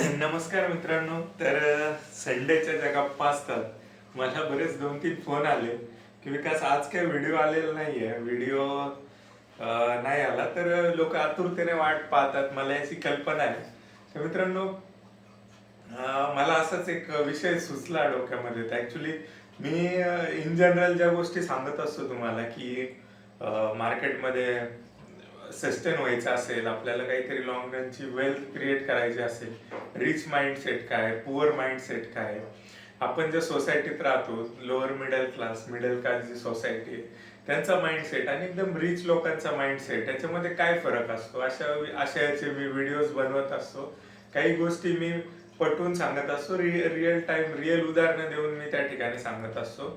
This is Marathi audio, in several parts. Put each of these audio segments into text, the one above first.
नमस्कार मित्रांनो तर संडेच्या ज्या गप्पा असतात मला बरेच दोन तीन फोन आले की विकास आज काही व्हिडिओ आलेला नाहीये. व्हिडिओ नाही आला तर लोक आतुरतेने वाट पाहतात मला याची कल्पना आहे. तर मित्रांनो मला असाच एक विषय सुचला डोक्यामध्ये. तर ॲक्च्युली मी इन जनरल ज्या गोष्टी सांगत असतो तुम्हाला की मार्केटमध्ये सस्टेन व्हायचं असेल आपल्याला काहीतरी लॉंग रनची वेल्थ क्रिएट करायची असेल रिच माइंडसेट काय पुअर माइंडसेट काय? आपण ज्या सोसायटीत राहतो lower middle class middle class जी सोसायटी आहे त्यांचा माइंडसेट आणि एकदम रिच लोकांचा माइंडसेट याच्यामध्ये काय फरक असतो? अशा अशा याचे मी व्हिडिओज बनवत असतो. काही गोष्टी मी पटवून सांगत असतो रिअल टाइम रिअल उदाहरणं देऊन मी त्या ठिकाणी सांगत असतो.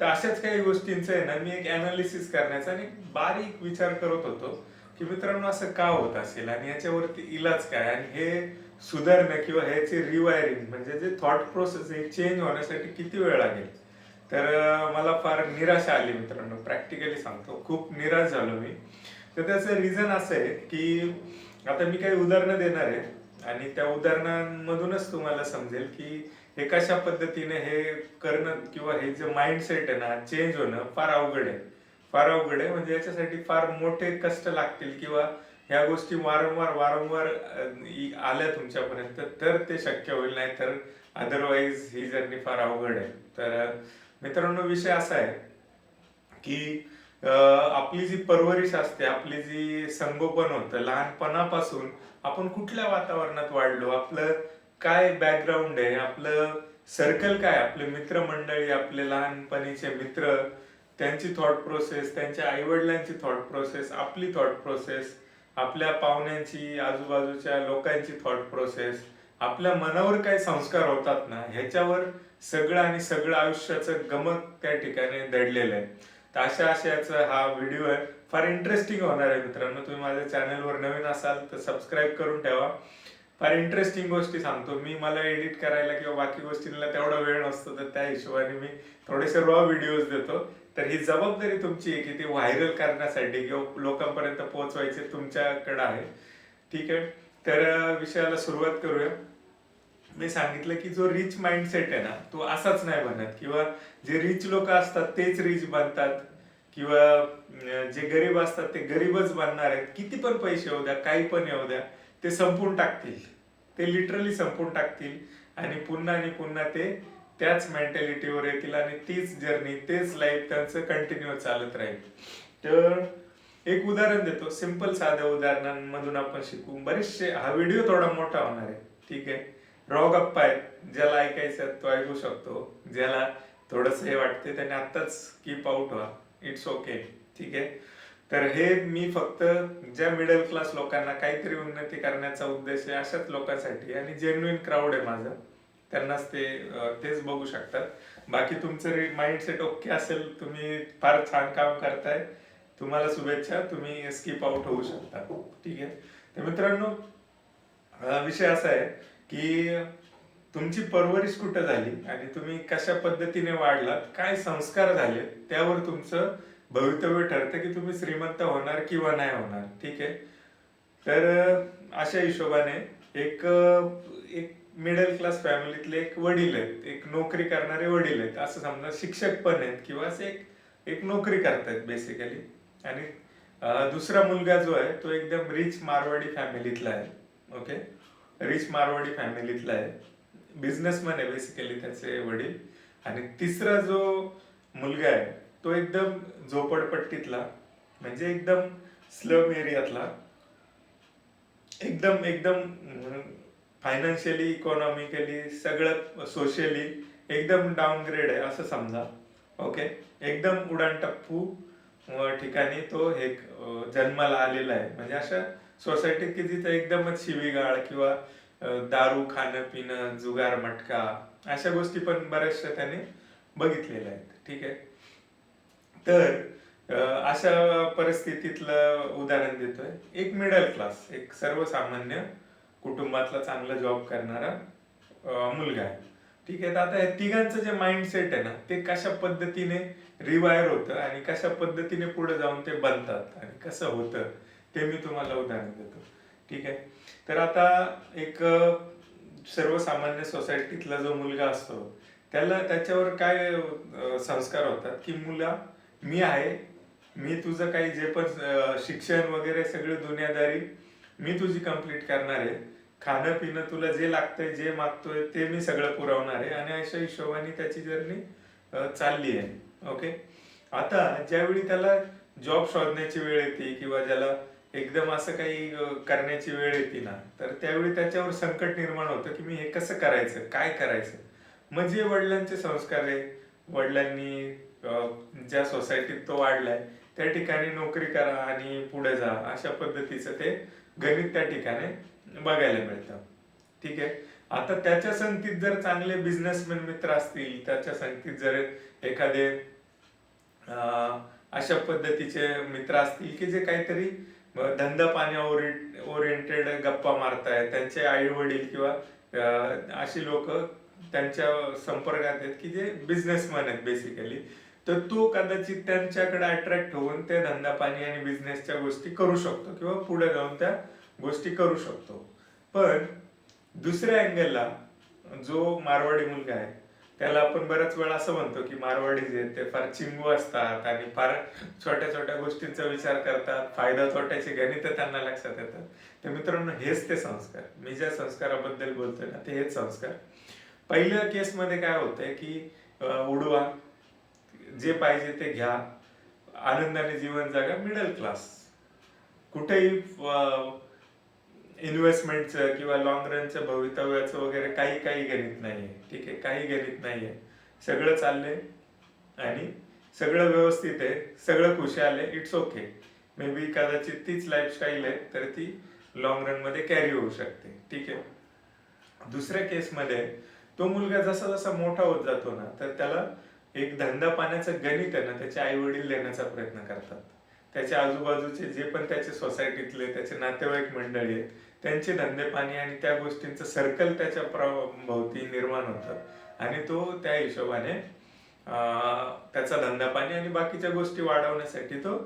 तर अशाच काही गोष्टींचं आहे ना मी एक अनालिसिस करण्याचा आणि बारीक विचार करत होतो. की मित्रांनो असं का होत असेल? आणि याच्यावरती इलाज काय? आणि हे सुधारणं किंवा ह्याचे रिवायरिंग म्हणजे जे थॉट प्रोसेस हे चेंज होण्यासाठी किती वेळ लागेल? तर मला फार निराशा आली मित्रांनो. प्रॅक्टिकली सांगतो. खूप निराश झालो मी. तर त्याचं रिझन असं आहे की आता मी काही उदाहरणं देणार आहे. आणि त्या उदाहरणांमधूनच तुम्हाला समजेल की हे कशा पद्धतीने हे करणं किंवा हे जे माइंडसेट आहे ना चेंज होणं फार अवघड आहे. फार अवघड आहे. म्हणजे याच्यासाठी फार मोठे कष्ट लागतील किंवा ह्या गोष्टी वारंवार वारंवार आल्या तुमच्यापर्यंत तर ते शक्य होईल. नाही तर अदरवाईज ही जर्नी फार अवघड आहे. तर मित्रांनो विषय असा आहे की आपली जी परवरिश असते आपली जी संगोपन होतं लहानपणापासून आपण कुठल्या वातावरणात वाढलो? आपलं काय बॅकग्राऊंड आहे? आपलं सर्कल काय? आपले मित्रमंडळी आपले लहानपणीचे मित्र त्यांची थॉट प्रोसेस त्यांच्या आईवडिलांची थॉट प्रोसेस आपली थॉट प्रोसेस आपल्या पाहुण्यांची आजूबाजूच्या लोकांची थॉट प्रोसेस आपल्या मनावर काही संस्कार होतात ना ह्याच्यावर सगळं आणि सगळं आयुष्याचं गमक त्या ठिकाणी दडलेलं आहे. तर अशा अशाचा हा व्हिडिओ आहे. फार इंटरेस्टिंग होणार आहे मित्रांनो. तुम्ही माझ्या चॅनलवर नवीन असाल तर सबस्क्राईब करून ठेवा. फार इंटरेस्टिंग गोष्टी सांगतो. मी मला एडिट करायला किंवा बाकी गोष्टींना तेवढा वेळ नसतो तर त्या हिशोबाने मी थोडेसे रॉ व्हिडिओज देतो. तर ही जबाबदारी तुमची आहे की ती व्हायरल करण्यासाठी किंवा लोकांपर्यंत पोहोचवायचे तुमच्याकडे आहे. ठीक आहे? तर विषयाला सुरुवात करूया. मी सांगितलं की जो रिच माइंडसेट आहे ना तो असाच नाही बनत. किंवा जे रिच लोक असतात तेच रिच बनतात. किंवा जे गरीब असतात ते गरीबच बनणार आहेत. किती पण पैसे येऊ द्या काही पण येऊ द्या ते संपून टाकतील. ते लिटरली संपून टाकतील. आणि पुन्हा आणि पुन्हा ते त्याच मेंटॅलिटीवर येतील आणि तीच जर्नी तेच लाईफ त्यांचं कंटिन्यू चालत राहील. तर एक उदाहरण देतो सिंपल साध्या उदाहरणांमधून आपण शिकू. बरेचसे हा व्हिडिओ थोडा मोठा होणार आहे. ठीक आहे? रॉ गप्पा आहेत ज्याला ऐकायचं तो ऐकू शकतो. ज्याला थोडस हे वाटते त्याने आत्ताच कीप आउट व्हा. इट्स ओके ठीक आहे? तर हे मी फक्त ज्या मिडल क्लास लोकांना काहीतरी उन्नती करण्याचा उद्देश आहे अशाच लोकांसाठी. आणि जेन्युइन क्राऊड आहे माझा. त्यांनाच ते तेच बघू शकतात. बाकी तुमचं माइंडसेट ओके असेल तुम्ही फार छान काम करताय. तुम्हाला शुभेच्छा तुम्ही स्किप आउट होऊ शकता. ठीक आहे? तर मित्रांनो हा विषय असा आहे की तुमची परवरिश कुठं झाली आणि तुम्ही कशा पद्धतीने वाढलात काय संस्कार झाले त्यावर तुमचं भवितव्य ठरतं की तुम्ही श्रीमंत होणार किंवा नाही होणार. ठीक आहे? तर अशा हिशोबाने एक एक मिडल क्लास फॅमिलीतले एक वडील आहेत. एक नोकरी करणारे वडील आहेत. असं समजा शिक्षक पण आहेत किंवा असे एक एक नोकरी करतायत बेसिकली आणि दुसरा मुलगा जो आहे तो एकदम रिच मारवाडी फॅमिलीतला आहे. ओके रिच मारवाडी फॅमिलीतला आहे. बिझनेसमॅन आहे बेसिकली त्याचे वडील. आणि तिसरा जो मुलगा आहे तो एकदम झोपडपट्टीतला म्हणजे एकदम स्लम एरियातला एकदम एकदम फायनान्शियली इकॉनॉमिकली सगळं सोशली एकदम डाऊनग्रेड आहे असं समजा. ओके एकदम उडाणटप्पू टप्पू ठिकाणी तो हे जन्माला आलेला आहे. म्हणजे अशा सोसायटीत की तिथे एकदमच शिवीगाळ किंवा दारू खाणं पिणं जुगार मटका अशा गोष्टी पण बऱ्याचशा त्याने बघितलेल्या आहेत. ठीक आहे? तर अशा परिस्थितीतलं उदाहरण देतोय. एक मिडल क्लास एक सर्वसामान्य कुटुंबातला चांगला जॉब करणारा मुलगा आहे. ठीक आहे तर आता या तिघांचं जे माइंडसेट आहे ना ते कशा पद्धतीने रिवायर होतं आणि कशा पद्धतीने पुढे जाऊन ते बनतात आणि कसं होतं ते मी तुम्हाला उदाहरण देतो. ठीक आहे? तर आता एक सर्वसामान्य सोसायटीतला जो मुलगा असतो त्याला त्याच्यावर काय संस्कार होतात? की मुला मी आहे मी तुझं काही जे पण शिक्षण वगैरे सगळी दुनियादारी मी तुझी कंप्लीट करणार आहे. खाणं पिणं तुला जे लागतंय जे मागतोय ते मी सगळं पुरवणार आहे. आणि अशा हिशोबाने त्याची जर्नी चालली आहे. ओके आता ज्यावेळी त्याला जॉब शोधण्याची वेळ येते किंवा ज्याला एकदम असं काही करण्याची वेळ येते ना तर त्यावेळी त्याच्यावर संकट निर्माण होतं की मी हे कसं करायचं काय करायचं? म्हणजे वडिलांचे संस्कार आहे वडिलांनी ज्या सोसायटीत तो वाढलाय त्या ठिकाणी नोकरी करा आणि पुढे जा अशा पद्धतीचं ते गणित त्या ठिकाणी बघायला मिळतं. ठीक आहे? आता त्याच्या संगतीत जर चांगले बिझनेसमॅन मित्र असतील त्याच्या संगतीत जर एखादे अशा पद्धतीचे मित्र असतील की जे काहीतरी धंदा पाण्या ओरिएंटेड गप्पा मारतायत त्यांचे आई वडील किंवा अशी लोक त्यांच्या संपर्कात आहेत की जे बिझनेसमॅन आहेत बेसिकली तर तो कदाचित त्यांच्याकडे अट्रॅक्ट होऊन ते धंदा पाणी आणि बिझनेसच्या गोष्टी करू शकतो किंवा पुढे जाऊन त्या गोष्टी करू शकतो. पण दुसऱ्या अँगलला जो मारवाडी मुलगा आहे त्याला आपण बऱ्याच वेळा असं म्हणतो की मारवाडी जे ते फार चिंगू असतात आणि फार छोट्या छोट्या गोष्टींचा विचार करतात फायदा तोट्याचे गणित त्यांना लक्षात येतात तर मित्रांनो हेच ते संस्कार. मी ज्या संस्काराबद्दल बोलतोय ना ते हेच संस्कार. पहिल्या केसमध्ये काय होतंय की उडवा जे पाहिजे ते घ्या आनंदाने जीवन जगा मिडल क्लास कुठेही इन्व्हेस्टमेंटचं किंवा लॉंग रनचं भवितव्याचं वगैरे काही काही गणित नाहीये. ठीक आहे? काही गणित नाहीये. सगळं चाललंय आणि सगळं व्यवस्थित आहे. सगळं खुशाल आहे. इट्स ओके मे बी कदाचित तीच लाईफस्टाईल आहे तर ती लॉंग रनमध्ये कॅरी होऊ शकते. ठीक आहे? दुसऱ्या केसमध्ये तो मुलगा जसा जसा मोठा होत जातो ना तर त्याला एक धंदा पाण्याचं गणित आहे ना त्याचे आई वडील देण्याचा प्रयत्न करतात. त्याच्या आजूबाजूचे जे पण त्याचे सोसायटीतले त्याचे नातेवाईक मंडळी आहेत त्यांचे धंदे पाणी आणि त्या गोष्टींचं सर्कल त्याच्या भोवती निर्माण होतं. आणि तो त्या हिशोबाने त्याचा धंदा पाणी आणि बाकीच्या गोष्टी वाढवण्यासाठी तो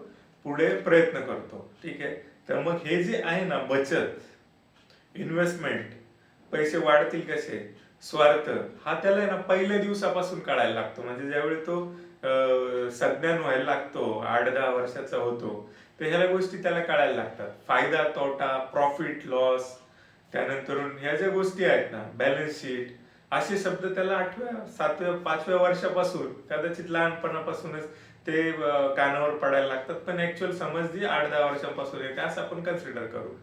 पुढे प्रयत्न करतो. ठीक आहे? तर मग हे जे आहे ना बचत इन्व्हेस्टमेंट पैसे वाढतील कसे? स्वार्थ हा त्याला आहे ना पहिल्या दिवसापासून काढायला लागतो. म्हणजे ज्यावेळी तो संज्ञान व्हायला लागतो आठ दहा वर्षाचा होतो. तर ह्या गोष्टी त्याला कळायला लागतात. फायदा तोटा प्रॉफिट लॉस त्यानंतर ह्या ज्या गोष्टी आहेत ना बॅलन्स शीट असे शब्द त्याला आठव्या सातव्या पाचव्या वर्षापासून कदाचित लहानपणापासूनच ते कानावर पडायला लागतात. पण ऍक्च्युअल समज जी आठ दहा वर्षापासून येते असं आपण कन्सिडर करू.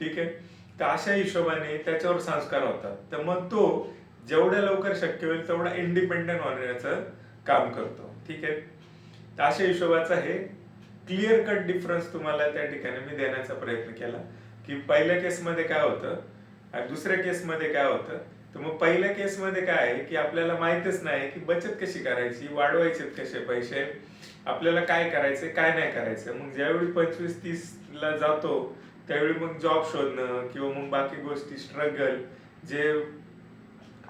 ठीक आहे? तर अशा हिशोबाने त्याच्यावर संस्कार होतात. तर मग तो जेवढ्या लवकर शक्य होईल तेवढा इंडिपेंडेंट होण्याचं काम करतो. ठीक आहे. तर अशा हिशोबाचा हे क्लिअर कट डिफरन्स तुम्हाला त्या ठिकाणी मी देण्याचा प्रयत्न केला. की पहिल्या केसमध्ये काय होतं आणि दुसऱ्या केसमध्ये काय होतं? तर मग पहिल्या केसमध्ये काय आहे की आपल्याला माहितच नाही की बचत कशी करायची वाढवायचे कसे पैसे आपल्याला काय करायचे काय नाही करायचं मग ज्यावेळी पंचवीस तीस ला जातो त्यावेळी मग जॉब शोधणं किंवा मग बाकी गोष्टी स्ट्रगल जे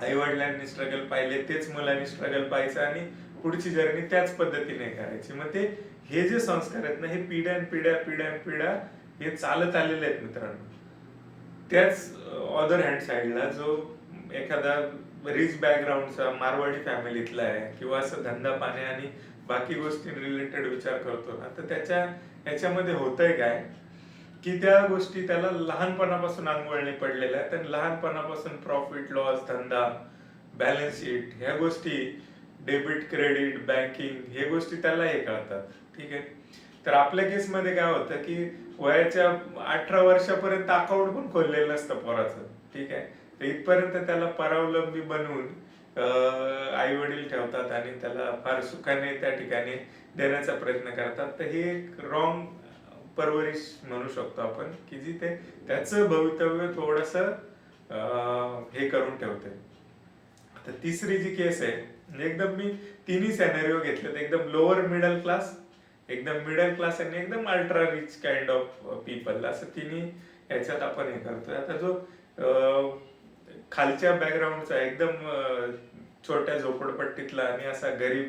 आई वडिलांनी स्ट्रगल पाहिले तेच मुलांनी स्ट्रगल पाहायचं आणि पुढची जर्नी त्याच पद्धतीने करायची. मग ते हे जे संस्कार आहेत ना हे पिढ्यान पिढ्या पिढ्यान पिढ्या हे चालत आलेले आहेत मित्रांनो. त्याच अदर हँड साईडला जो एखादा रिच बॅकग्राऊंडचा मारवाडी फॅमिलीतला आहे किंवा असं धंदा पाणी आणि बाकी गोष्टी रिलेटेड विचार करतो ना तर त्याच्या याच्यामध्ये होतंय काय? की त्या गोष्टी त्याला लहानपणापासून अंगवळणी पडलेल्या आहेत. आणि लहानपणापासून प्रॉफिट लॉस धंदा बॅलन्स शीट ह्या गोष्टी डेबिट क्रेडिट बँकिंग हे गोष्टी त्याला हे कळतात. ठीक आहे? तर आपल्या केसमध्ये काय होतं की वयाच्या अठरा वर्षापर्यंत अकाउंट पण खोललेलं नसतं पोराचं. ठीक आहे? तर इथपर्यंत त्याला परावलंबी बनवून आई वडील ठेवतात आणि त्याला फार सुखाने त्या ठिकाणी देण्याचा प्रयत्न करतात. तर हे एक रॉंग परवरिश म्हणू शकतो आपण की जी ते त्याचं भवितव्य थोडस हे करून ठेवते. तर तिसरी जी केस आहे एकदम मी तिन्ही सॅनरिओ घेतलेत. एकदम लोअर मिडल क्लास एकदम मिडल क्लास आणि एकदम ultra rich kind of people असं तिन्ही याच्यात आपण हे करतोय. आता जो खालच्या बॅकग्राऊंडचा एकदम छोट्या झोपडपट्टीतला आणि असा गरीब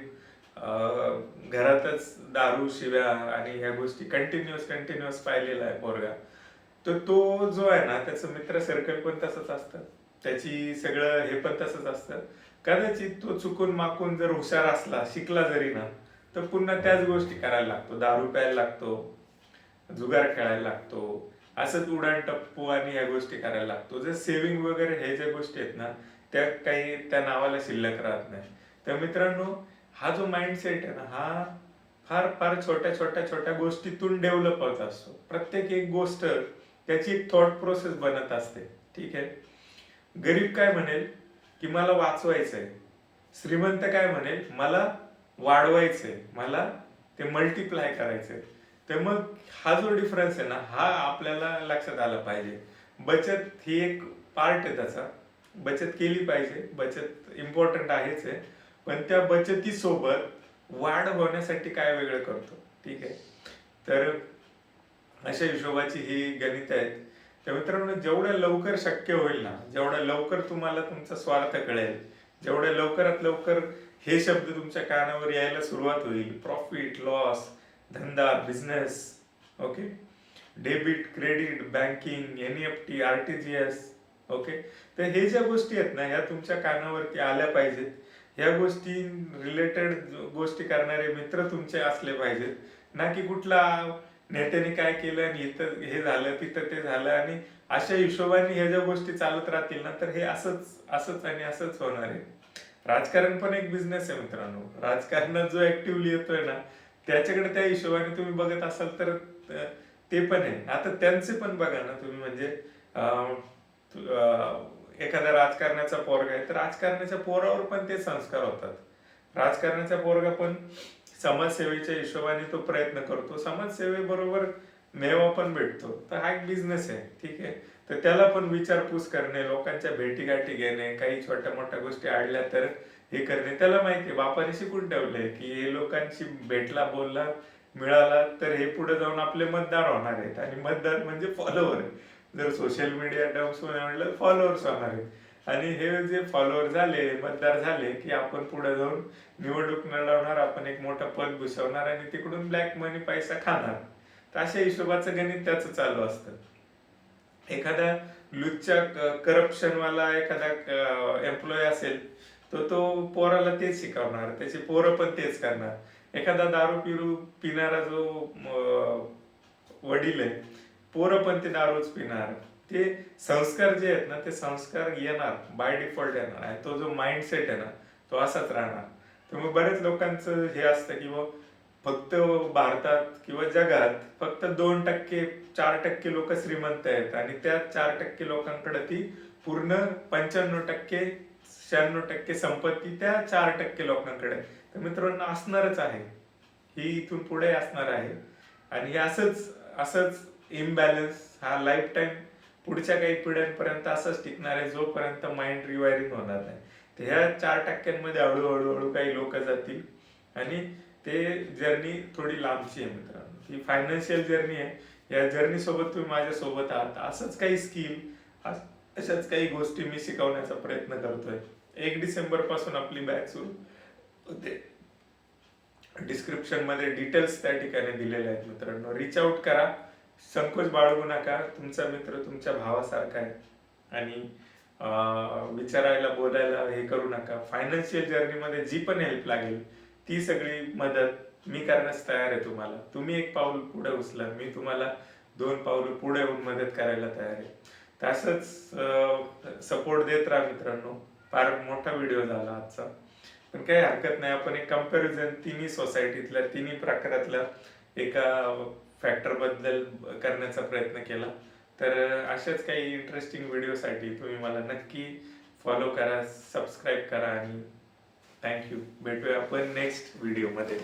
घरातच दारू शिव्या आणि ह्या गोष्टी कंटिन्युअस कंटिन्युअस पाहिलेला आहे पोरगा. तर तो जो आहे ना त्याचं मित्र सर्कल पण तसंच असतं. त्याची सगळं हे पण तसंच असतं. कदाचित तो चुकून माकून जर हुशार असला शिकला जरी ना तर पुन्हा त्याच गोष्टी करायला लागतो. दारू प्यायला लागतो जुगार खेळायला लागतो असंच उडाण टप्पू आणि ह्या गोष्टी करायला लागतो. जर सेव्हिंग वगैरे हे ज्या गोष्टी आहेत ना त्या काही त्या नावाला शिल्लक राहत नाही. तर मित्रांनो हा जो माइंडसेट आहे ना हा फार फार छोट्या छोट्या छोट्या गोष्टीतून डेव्हलप होत असतो. प्रत्येक एक गोष्ट त्याची एक थॉट प्रोसेस बनत असते. ठीक आहे? गरीब काय म्हणेल? की मला वाचवायचंय. श्रीमंत काय म्हणेल? मला वाढवायचंय. मला ते मल्टिप्लाय करायचंय. तर मग हा जो डिफरन्स आहे ना हा आपल्याला लक्षात आला पाहिजे. बचत ही एक पार्ट आहे त्याचा. बचत केली पाहिजे. बचत इम्पॉर्टंट आहेच आहे. पण त्या बचतीसोबत वाढ होण्यासाठी काय वेगळं करतो? ठीक आहे. तर अशा हिशोबाची ही गणित आहेत तर मित्रांनो जेवढ्या लवकर शक्य होईल ना जेवढ्या लवकर तुम्हाला तुमचा स्वार्थ कळेल जेवढ्या लवकरात लवकर हे शब्द तुमच्या कानावर यायला सुरुवात होईल प्रॉफिट लॉस धंदा business okay debit credit banking N F T R T G S okay तर हे ज्या गोष्टी आहेत ना ह्या तुमच्या कानावरती आल्या पाहिजेत. ह्या गोष्टी रिलेटेड गोष्टी करणारे मित्र तुमचे असले पाहिजेत. ना की कुठला नेत्याने काय केलं आणि इथं हे झालं तिथं ते झालं आणि अशा हिशोबाने ह्या ज्या गोष्टी चालत राहतील ना तर हे असंच असंच आणि असंच होणार आहे. राजकारण पण एक बिझनेस आहे मित्रांनो. राजकारणात जो ऍक्टिव्हली येतोय ना त्याच्याकडे त्या हिशोबाने तुम्ही बघत असाल तर ते पण आहे. आता त्यांचे पण बघा ना तुम्ही म्हणजे अं, तु- एखादा राजकारणाचा पोरगा आहे तर राजकारणाच्या पोरावर पण ते संस्कार होतात. राजकारणाचा पोरगा पण समाजसेवेच्या हिशोबाने तो प्रयत्न करतो. समाजसेवेबरोबर मेवा पण भेटतो. तर हा एक बिझनेस आहे. ठीक आहे? तर त्याला पण विचारपूस करणे लोकांच्या भेटीगाठी घेणे काही छोट्या मोठ्या गोष्टी आडल्या तर हे करणे त्याला माहिती आहे. बापाने शिकून ठेवलंय की हे लोकांशी भेटला बोलला मिळाला तर हे पुढे जाऊन आपले मतदार होणार आहेत. आणि मतदार म्हणजे फॉलोवर जर सोशल मीडिया टर्म्स म्हणलं फॉलोअर्स होणार आहेत. आणि हे जे फॉलोअर झाले मतदार झाले की आपण पुढे जाऊन निवडणूक लढवणार आपण एक मोठं पद भुसवणार आणि तिकडून ब्लॅक मनी पैसा खाणार. तर अशा हिशोबाचं गणित त्याचं चालू असतं. एखादा लुच्चा करप्शन वाला एखादा एम्प्लॉय असेल तर तो पोराला तेच शिकवणार त्याचे पोरं पण तेच करणार. एखादा दारू पिरू पिणारा जो वडील आहे पोरं पण ते दारूच पिणार. ते संस्कार जे आहेत ना ते संस्कार येणार बाय डिफॉल्ट येणार. आणि तो जो माइंडसेट आहे ना तो असाच राहणार. तर मग बरेच लोकांचं हे असतं की फक्त भारतात किंवा जगात फक्त दोन टक्के चार टक्के लोक श्रीमंत आहेत. आणि त्या चार टक्के लोकांकडे ती पूर्ण पंच्याण्णव टक्के शहाण्णव टक्के संपत्ती त्या चार टक्के लोकांकडे तर मित्रांनो असणारच आहे. ही इथून पुढे असणार आहे. आणि हे असंच असंच इम्बॅलन्स हा लाईफ टाईम पुढच्या काही पिढ्यांपर्यंत असंच टिकणार आहे जोपर्यंत माइंड रिवायरिंग होणार नाही. तर ह्या चार टक्क्यांमध्ये हळूहळू हळू काही लोक जातील. आणि ते जर्नी थोडी लांबची आहे मित्रांनो. ही फायनान्शियल जर्नी आहे. या जर्नी सोबत तुम्ही माझ्या सोबत आहात. असंच काही स्किल अशाच काही गोष्टी मी शिकवण्याचा प्रयत्न करतोय. एक डिसेंबरपासून आपली बॅच सुरू होते. डिस्क्रिप्शनमध्ये डिटेल्स त्या ठिकाणी दिलेले आहेत मित्रांनो. रिच आउट करा. संकोच बाळगू नका. तुमचा मित्र तुमच्या भावासारखा आहे. आणि विचारायला बोलायला हे करू नका. फायनान्शियल जर्नीमध्ये जी पण हेल्प लागेल ती सगळी मदत मी करण्यास तयार आहे तुम्हाला. तुम्ही एक पाऊल पुढे उचला. मी तुम्हाला दोन पाऊल पुढे येऊन मदत करायला तयार आहे. तसंच सपोर्ट देत राहा मित्रांनो. फार मोठा व्हिडिओ झाला आजचा. पण काही हरकत नाही. आपण एक कंपॅरिझन तिन्ही सोसायटीतल्या तिन्ही प्रकारातल्या एका फॅक्टरबद्दल करण्याचा प्रयत्न केला. तर अशाच काही इंटरेस्टिंग व्हिडिओसाठी तुम्ही मला नक्की फॉलो करा सबस्क्राईब करा आणि थँक्यू भेटूया आपण नेक्स्ट व्हिडिओमध्ये